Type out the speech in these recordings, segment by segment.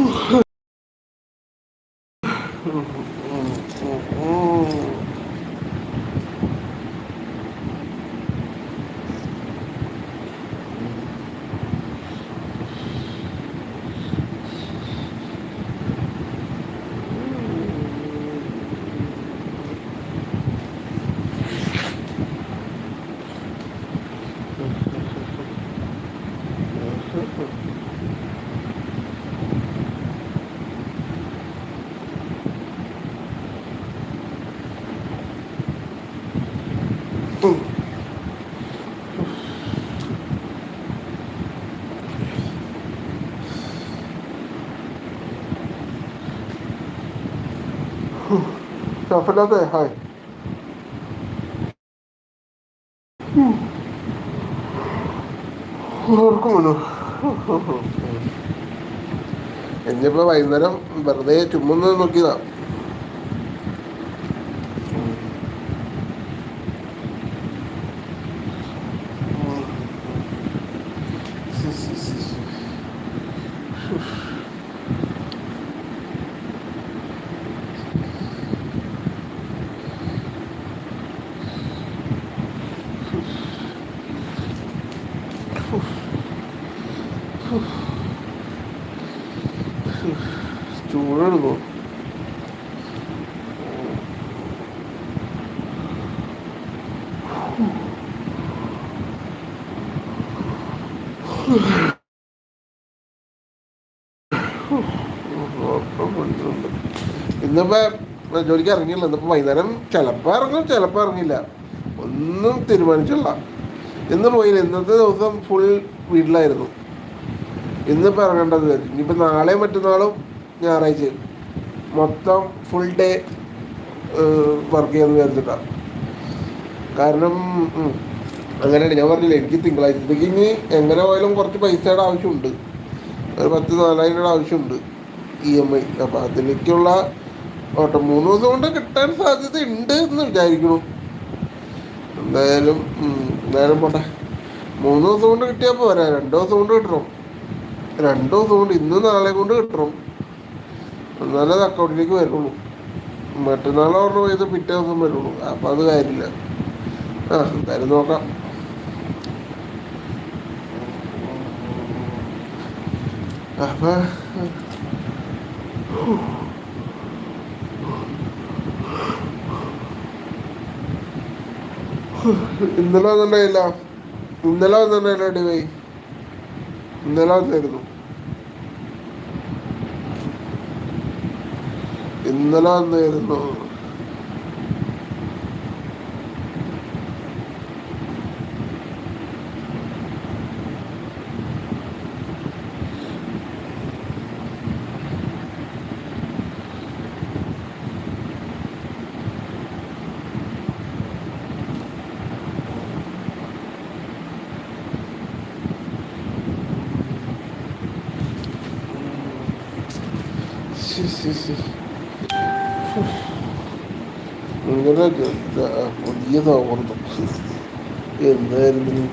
Oh, ഷഫലത്തെ hi ഓർക്കുമല്ലോ എന്നിപ്പോ വൈകുന്നേരം വെറുതെ ചുമ്മുന്നത് നോക്കിയതാ ഇന്നിപ്പോ ജോലിക്ക് ഇറങ്ങിയില്ല ഇന്നിപ്പോ വൈകുന്നേരം ചിലപ്പോ ഇറങ്ങും ചിലപ്പോ ഇറങ്ങില്ല ഒന്നും തീരുമാനിച്ചില്ല ഇന്ന് പോയി ഇന്നത്തെ ദിവസം ഫുൾ വീട്ടിലായിരുന്നു. ഇന്നിപ്പോൾ ഇറങ്ങേണ്ടത്. ഇനിയിപ്പോൾ നാളെ മറ്റന്നാളും ഞായറാഴ്ച. മൊത്തം ഫുൾ ഡേ വർക്ക് ചെയ്യാന്ന് വിചാരിച്ചിട്ടാണ് കാരണം അങ്ങനെയാണ് ഞാൻ പറഞ്ഞില്ല എനിക്ക് തിങ്കളാഴ്ചത്തേക്ക് ഇനി എങ്ങനെ പോയാലും കുറച്ച് പൈസയുടെ ആവശ്യമുണ്ട്. ഒരു പത്ത് നാലായിരം രൂപയുടെ ആവശ്യമുണ്ട് ഇ എം ഐ അപ്പോൾ അതിലേക്കുള്ള ഓട്ടം മൂന്ന് ദിവസം കൊണ്ട് കിട്ടാൻ സാധ്യത ഉണ്ട് എന്ന് വിചാരിക്കുന്നു. എന്തായാലും എന്തായാലും പോട്ടെ. മൂന്ന് ദിവസം കൊണ്ട് കിട്ടിയാൽ പോരാ. രണ്ട് ദിവസം കൊണ്ട് കിട്ടണം. രണ്ട് ദിവസം കൊണ്ട് ഇന്ന് നാളെ കൊണ്ട് കിട്ടണം. എന്നാലേ അത് അക്കൗണ്ടിലേക്ക് വരുള്ളൂ. മറ്റന്നാൾ ഓർഡർ ചെയ്ത് പിറ്റേ ദിവസം വരുള്ളൂ. അപ്പോൾ അത് കാര്യമില്ല. ആ എന്തായാലും നോക്കാം. അപ്പൊ ഇന്നലെ വന്നിട്ടുണ്ടായില്ല. ഇന്നലെ വന്നിട്ടുണ്ടായില്ല ഡിവൈ ഇന്നലെ വന്നായിരുന്നു. ഇന്നലെ വന്നായിരുന്നു. ഇങ്ങനെ പുതിയ സൗഹൃദം എന്തായിരുന്നു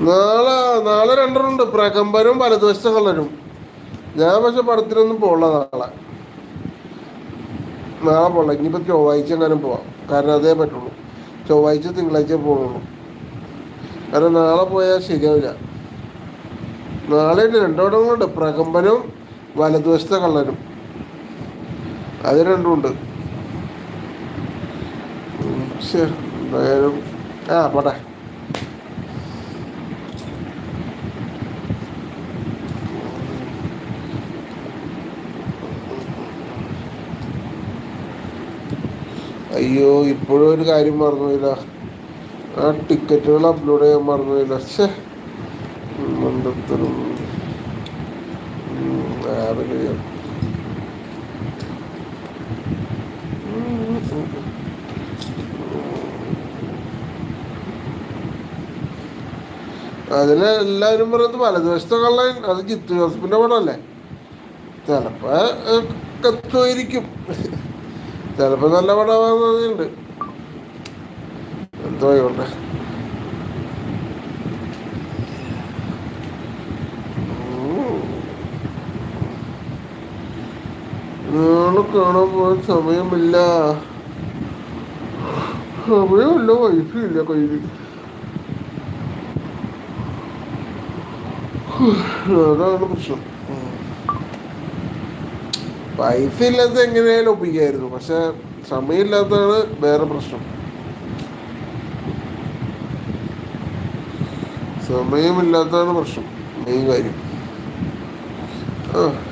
നാളെ നാളെ രണ്ടെണ്ണമുണ്ട്. പ്രകമ്പനും വലതുവശത്തെ കളരും. ഞാൻ പക്ഷെ പടത്തിനൊന്നും പോകല നാളെ. നാളെ പോകല ഇനിയിപ്പോൾ ചൊവ്വാഴ്ച എങ്ങാനും പോവാം. കാരണം അതേ പറ്റുള്ളൂ. ചൊവ്വാഴ്ച തിങ്കളാഴ്ച പോകുള്ളൂ കാരണം നാളെ പോയാൽ ശരിയാവില്ല. നാളെ ഉണ്ട് രണ്ടോടങ്ങളുണ്ട് പ്രകമ്പനും വലതുവശത്തെ കള്ളനും അത് രണ്ടും ഉണ്ട്. ഉം, ശരി. എന്തായാലും ആ പോട്ടെ. അയ്യോ ഇപ്പോഴും ഒരു കാര്യം മറന്നുപോയില്ല. ആ ടിക്കറ്റുകൾ അപ്ലോഡ് ചെയ്യാൻ മറന്നുപോയില്ല. ഛേ മണ്ടത്തരും. അതിൽ എല്ലാവരും പറയുന്നത് വലതുവശത്തെ കള്ളൻ അത് ജിത്തു ജോസഫിന്റെ പടമല്ലേ? ചിലപ്പോ കത്തുമായിരിക്കും. ചിലപ്പോ നല്ല പടമാകുന്നുണ്ട് എന്തോ ആയിക്കോട്ടെ ഉം. കാണാൻ പോകാൻ സമയമില്ല. സമയമില്ല വൈഫ് ഇല്ല കയ്യിൽ അതാണ് പ്രശ്നം. പൈസ ഇല്ലാത്ത എങ്ങനെയായാലും ഒപ്പിക്കായിരുന്നു. പക്ഷെ സമയമില്ലാത്തതാണ് വേറെ പ്രശ്നം. സമയമില്ലാത്തതാണ് പ്രശ്നം. മെയിൻ കാര്യം. ആ.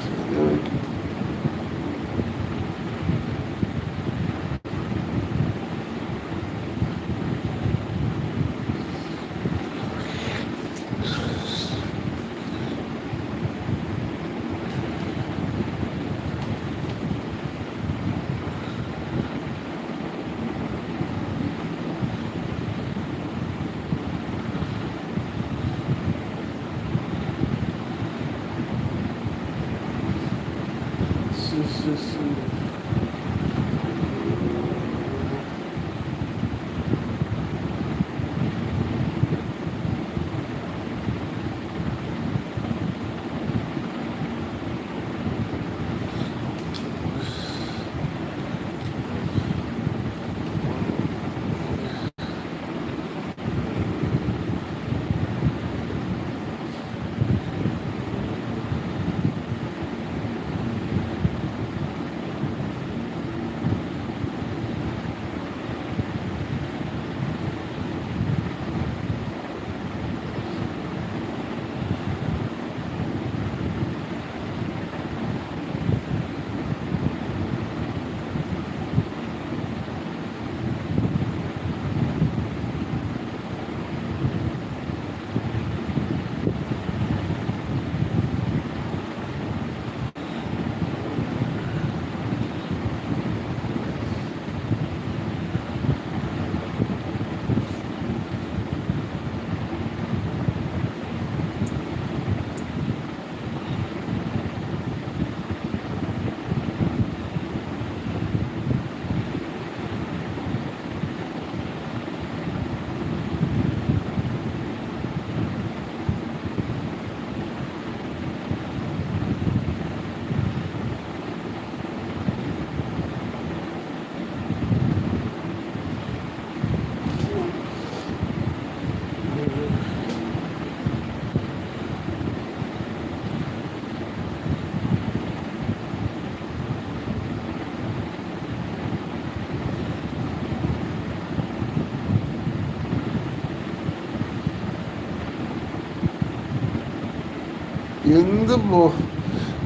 എന്ത്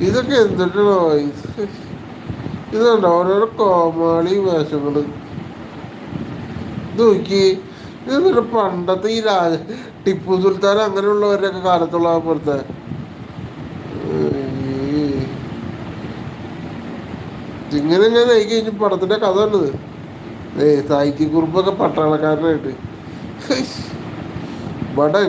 ഇതൊക്കെ എന്തിട്ടോ ഇത് ഇതുണ്ടോ? ഓരോരോ കോമാളി വേഷങ്ങൾ. ഇത് നോക്കി ഇത് പണ്ടത്തെ ഈ രാജ ടിപ്പു സുൽത്താൻ അങ്ങനെയുള്ളവരുടെയൊക്കെ കാലത്തുള്ള പോലത്തെ. ഇങ്ങനെ ഞാൻ നയിക്കി കഴിഞ്ഞു പടത്തിന്റെ കഥ ഉള്ളത് ഏ സാഹിത്യ കുറിപ്പൊക്കെ പട്ടാളക്കാരനായിട്ട്. ബടൻ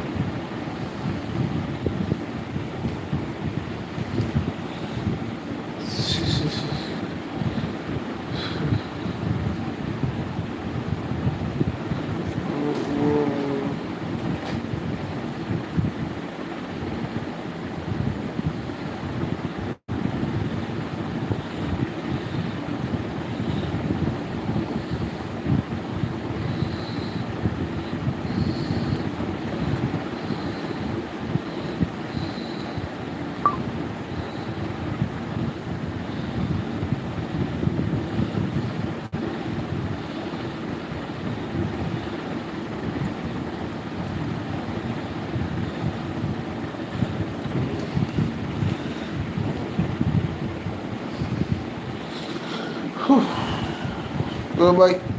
Goodbye.